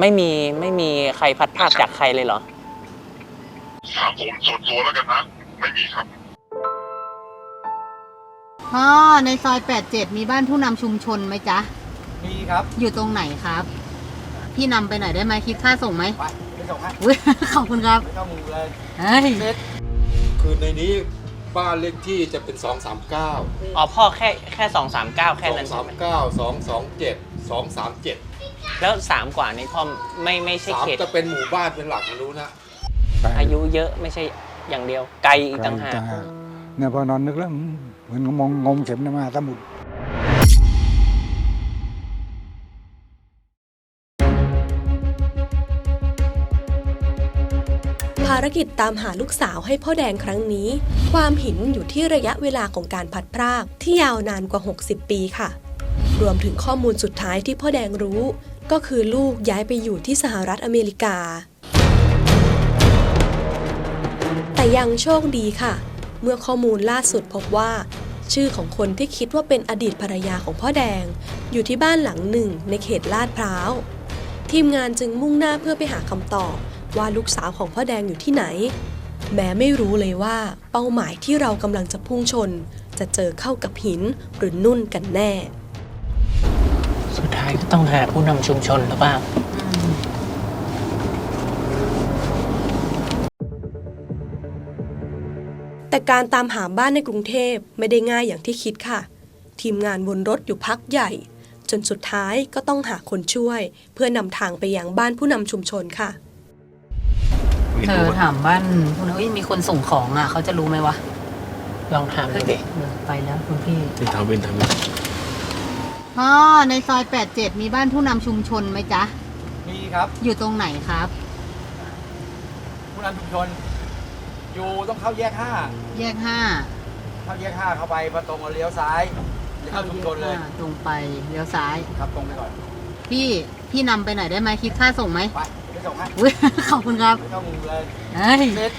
ไม่มีไม่มีใครพัดภาคจากใครเลยเหรอถามผมส่วนตัวแล้วกันนะ ไม่มีครับ พ่อในซอย 87 มีบ้านผู้นำชุมชนไหมจ๊ะ มีครับอยู่ตรงไหนครับ พี่นำไปไหนอยได้ไหมคิดค่าส่งไหมไปไปส่งให้อุ๊ย ขอบคุณครับ ไม่ต้องเลยเฮ้ยเซ็ตคือในนี้บ้านเลขที่จะเป็น 239 อ๋อพ่อแค่แค่สองสามเก้าแค่นั้นใช่ไหม239 227 237 แล้วสามกว่านี้พ่อไม่ไม่ใช่เขต3จะเป็นหมู่บ้านเป็นหลักนะรู้นะอายุเยอะไม่ใช่อย่างเดียว ไกลอีกต่างหาก เนี่ยพอนอนนึกแล้วอืมเหมือนมองงมเข็มในมหาสมุทรภารกิจตามหาลูกสาวให้พ่อแดงครั้งนี้ ความหินอยู่ที่ระยะเวลาของการพัดพรากที่ยาวนานกว่า 60 ปีค่ะ รวมถึงข้อมูลสุดท้ายที่พ่อแดงรู้ ก็คือลูกย้ายไปอยู่ที่สหรัฐอเมริกา แต่ยังโชคดีค่ะ เมื่อข้อมูลล่าสุดพบว่า ชื่อของคนที่คิดว่าเป็นอดีตภรรยาของพ่อแดง อยู่ที่บ้านหลังหนึ่งในเขตลาดพร้าว ทีมงานจึงมุ่งหน้าเพื่อไปหาคำตอบว่าลูกสาวของพ่อแดงอยู่ที่ไหน แม้ไม่รู้เลยว่าเป้าหมายที่เรากำลังจะพุ่งชน จะเจอเข้ากับหินหรือนุ่นกันแน่ ก็ต้องหาผู้นำชุมชนหรือเปล่า แต่การตามหาบ้านในกรุงเทพไม่ได้ง่ายอย่างที่คิดค่ะ ทีมงานวนรถอยู่พักใหญ่ จนสุดท้ายก็ต้องหาคนช่วย เพื่อนำทางไปยังบ้านผู้นำชุมชนค่ะ เธอถามบ้านคุณเอ้ยมีคนส่งของอะ เขาจะรู้ไหมวะลองถามดูดิเออไปแล้วคุณพี่ทำเป็นทำเป็น พ่อในซอย87มีบ้านผู้นำชุมชนไหมจ๊ะ มีครับอยู่ตรงไหนครับ ผู้นำชุมชน อยู่ต้องเข้าแยกห้าแยกห้าเข้าแยกห้าเข้าไปประตรงเลี้ยวซ้ายจะเข้าชุมชนเลยอ่าตรงไปเลี้ยวซ้าย ครับตรงไปก่อนพี่พี่นำไปไหนอยได้ไหมคิดค่าส่งไหมไปไปส่งให้อุ๊ยขอบคุณครับไม่ต้องเลยเฮ้ย เซ็ต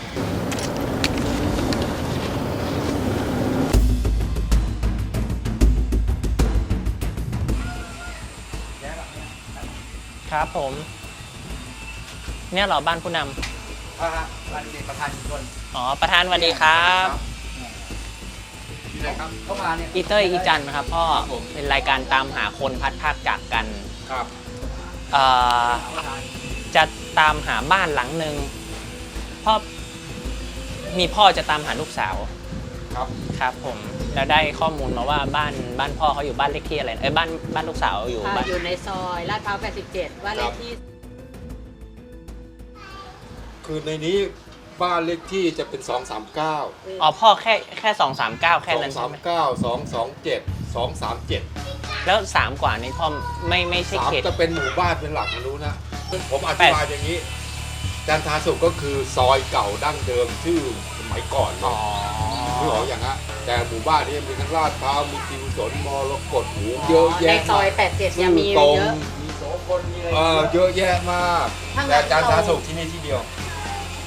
ครับผม เนี่ยเหรอบ้านผู้นอ่าฮะบ้านเด็กประธานชุมชนำอ๋อ ประธานสวัสดีครับที่ไหนครับเข้ามาเนี่ย อีเตอร์อีจันนะครับพ่อเป็นรายการตามหาคนพัดภาคจากกันครับเอ่อจะตามหาบ้านหลังหนึ่งพ่อมีพ่อจะตามหาลูกสาวครับ ครับผม แล้วได้ข้อมูลมาว่าบ้านบ้านพ่อเขาอยู่บ้านเลขที่อะไรนะเอ้ยบ้านบ้านลูกสาวอยู่บ้าน อยู่ในซอยลาดพร้าว87 ว่าเลขที่ คือในนี้บ้านเลขที่จะเป็น 239 อ๋อพ่อแค่แค่สองสามเก้าแค่นั้นใช่ไหม239 227 237 แล้วสามกว่านี้พ่อไม่ไม่ใช่เขต 3จะเป็นหมู่บ้านเป็นหลักนะรู้นะ ผมอธิบายอย่างนี้ จันทาสุขก็คือซอยเก่าดั้งเดิมชื่อสมัยก่อนเลอ๋อยไม่ หรอกอย่างฮะแต่หมู่บ้านนี้มีทั้งลาดพร้าวมีจิวสนมรกตหูเยอะแยะในซอยมาก87ยังมีตรงเยอะ มีโสพลมีอะไรเออเยอะแยะมาก ทั้งนั้นแต่จันทาเราสุขที่นี่ที่เดียว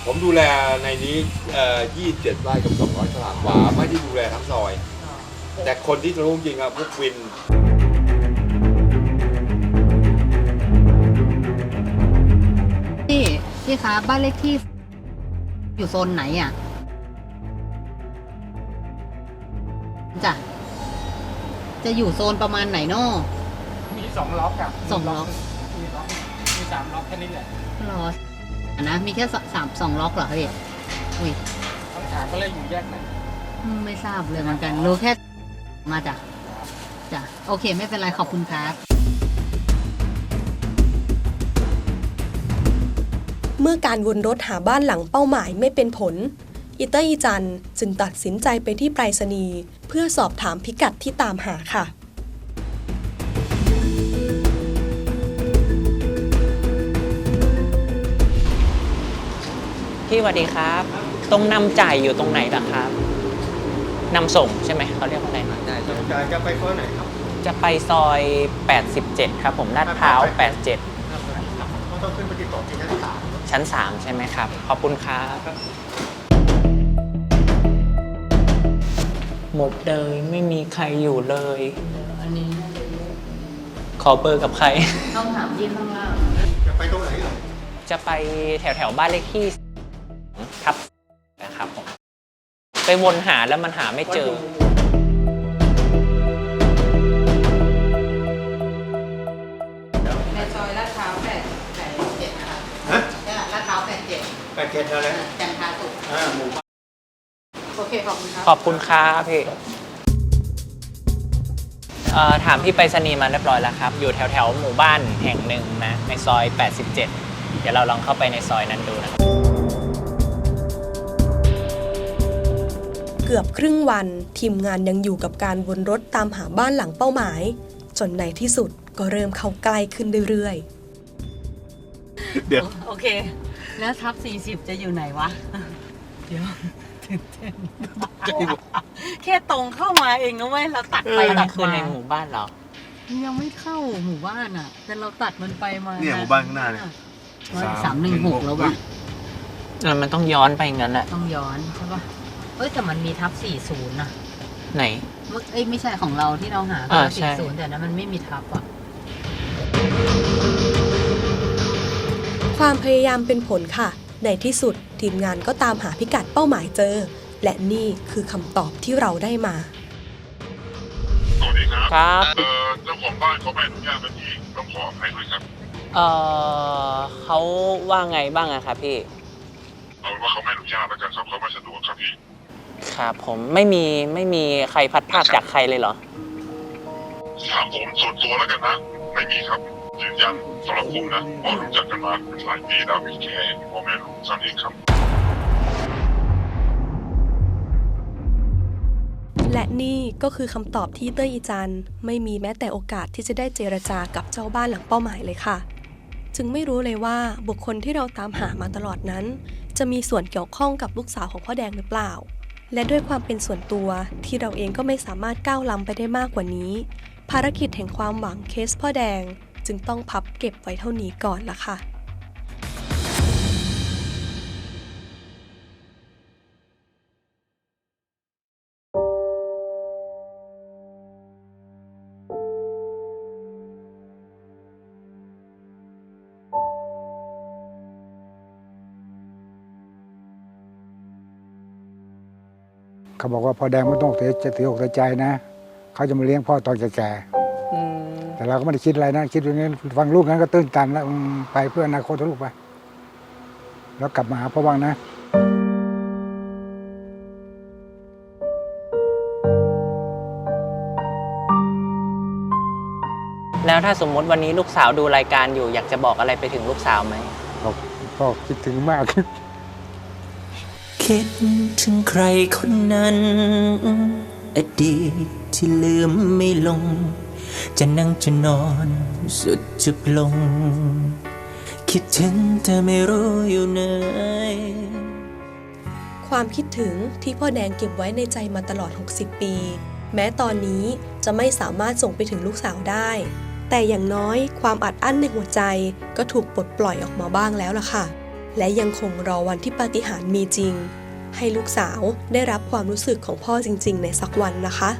ผมดูแลในนี้เอ่อ27ไร่กับ 200ตารางวาไม่ได้ดูแลทั้งซอย แต่คนที่รู้จริงอะพวกวิน พี่พี่คะบ้านเลขที่ อยู่โซนไหนอะ จะอยู่โซนประมาณไหนนอมีสองล็อกอะสองล็อกมีล็อกมีสามล็อกแค่นี้แหละรออะนะมีแค่สสามสองล็อกเหรอเฮ้ยอุ้ยคำถามก็เลยอยู่แยกไหนอืมไม่ทราบเลยเหมือนกันรู้แค่มาจ้ะจ้ะโอเค ไม่เป็นไรขอบคุณครับเมื่อการวนรถหาบ้านหลังเป้าหมายไม่เป็นผล อีเตอร์อีจันจึงตัดสินใจไปที่ไปรษณีย์เพื่อสอบถามพิกัดที่ตามหาค่ะ พี่สวัสดีครับ ตรงนำจ่ายอยู่ตรงไหนล่ะครับนำส่งใช่ไหมเขาเรียกว่าอะไรนะได้จะจะไปเฟิร์ไหนครับ จะไปซอย 87 ครับผมลาดพร้าว 87 ต้องขึ้นไปติดต่อที่ชั้นสามชั้น 3 ใช่ไหมครับ ขอบคุณครับ หมดเลยไม่มีใครอยู่เลย อันนี้ขอเบอร์กับใคร ต้องถามที่ข้างล่างจะไปตรงไหนจะไปแถวแถวๆบ้านเลขที่ครับนะครับผมไปวนหาแล้วมันหาไม่เจอ ในซอยลาดพร้าวแปดแปดเจ็ดนะคะเนี่ยลาดพร้าวแปดเจ็ดแปดเจ็ดอะไรจันทาสุข อ่าหมู่ โอเค ขอบคุณครับขอบคุณครับพี่เอ่อถามพี่ไปรษณีย์มาเรียบร้อยแล้วครับ อยู่แถวแถวๆหมู่บ้านแห่งหนึ่งนะ ในซอย 87 เดี๋ยวเราลองเข้าไปในซอยนั้นดูนะครับ เกือบครึ่งวันทีมงานยังอยู่กับการวนรถตามหาบ้านหลังเป้าหมาย จนในที่สุดก็เริ่มเข้าใกล้ขึ้นเรื่อยๆโอเค แล้วทับสี่สิบจะอยู่ไหนวะ เดี๋ยว ตื่นเต้นแค่ตรงเข้ามาเองนะเว้ยเราตัดไปอันตันี้ดคือมาในหมู่บ้านเหรอยังไม่เข้าหมู่บ้านอะ แต่เราตัดมันไปมาเนี่ยหมู่บ้านข้างหน้าเนี่ยสามหนึ่งหกแล้ววะเออมันต้องย้อนไปงั้นแหละต้องย้อนใช่ปะเอ้ยแต่มันมีทับสี่ศูนย์นะไหน เมื่อเอ้ยไม่ใช่ของเราที่เราหาอ่าใช่ สี่ศูนย์แต่นั้นมันไม่มีทับอะ ความพยายามเป็นผลค่ะ ในที่สุด ทีมงานก็ตามหาพิกัดเป้าหมายเจอ และนี่คือคำตอบที่เราได้มา สวัสดีครับครับ เอ่อเจ้าของบ้านเขาไม่อนุญาตบัญชีต้องขออภัยด้วยครับเออเขาว่าไงบ้างอะครับพี่ เอาเป็นว่าเขาไม่อนุญาตแล้วกันครับเขาไม่สะดวกครับพี่ครับผมไม่มีไม่มีใครพัดภาคจากใครเลยเหรอ ถามผมส่วนตัวแล้วกันนะไม่มีครับยืนยันสำหรับผมนะเพราะรู้จักกันมาเป็นหลายปีแล้วมีแค่พ่อแม่ลูกเท่านั้นเองครับ และนี่ก็คือคำตอบที่เต้ยอีจันไม่มีแม้แต่โอกาสที่จะได้เจรจากับเจ้าบ้านหลังเป้าหมายเลยค่ะ จึงไม่รู้เลยว่าบุคคลที่เราตามหามาตลอดนั้น จะมีส่วนเกี่ยวข้องกับลูกสาวของพ่อแดงหรือเปล่า และด้วยความเป็นส่วนตัวที่เราเองก็ไม่สามารถก้าวล้ำไปได้มากกว่านี้ ภารกิจแห่งความหวังเคสพ่อแดงจึงต้องพับเก็บไว้เท่านี้ก่อนละค่ะ เขาบอกว่าพ่อแดงไม่ต้องเสียจะเสียอกเสียใจนะ เขาจะมาเลี้ยงพ่อตอนแก่อืมๆแต่เราก็ไม่ได้คิดอะไรนะ คิดอย่างนี้ฟังลูกนั้นก็ตื้นตันแล้วอืมไปเพื่ออนาคตของลูกไป แล้วกลับมาหาพ่อบ้างนะแล้วถ้าสมมติวันนี้ลูกสาวดูรายการอยู่ อยากจะบอกอะไรไปถึงลูกสาวไหมบอกพ่อคิดถึงมาก คิดถึงใครคนนั้น อดีตที่ลืมไม่ลง จะนั่งจะนอนสุดจุบลง คิดถึงแต่ไม่รู้อยู่ไหนความคิดถึงที่พ่อแดงเก็บไว้ในใจมาตลอด 60 ปี แม้ตอนนี้จะไม่สามารถส่งไปถึงลูกสาวได้ แต่อย่างน้อยความอัดอั้นในหัวใจก็ถูกปลดปล่อยออกมาบ้างแล้วล่ะค่ะ และยังคงรอวันที่ปาฏิหาริย์มีจริง ให้ลูกสาวได้รับความรู้สึกของพ่อจริง ๆ ในสักวันนะคะ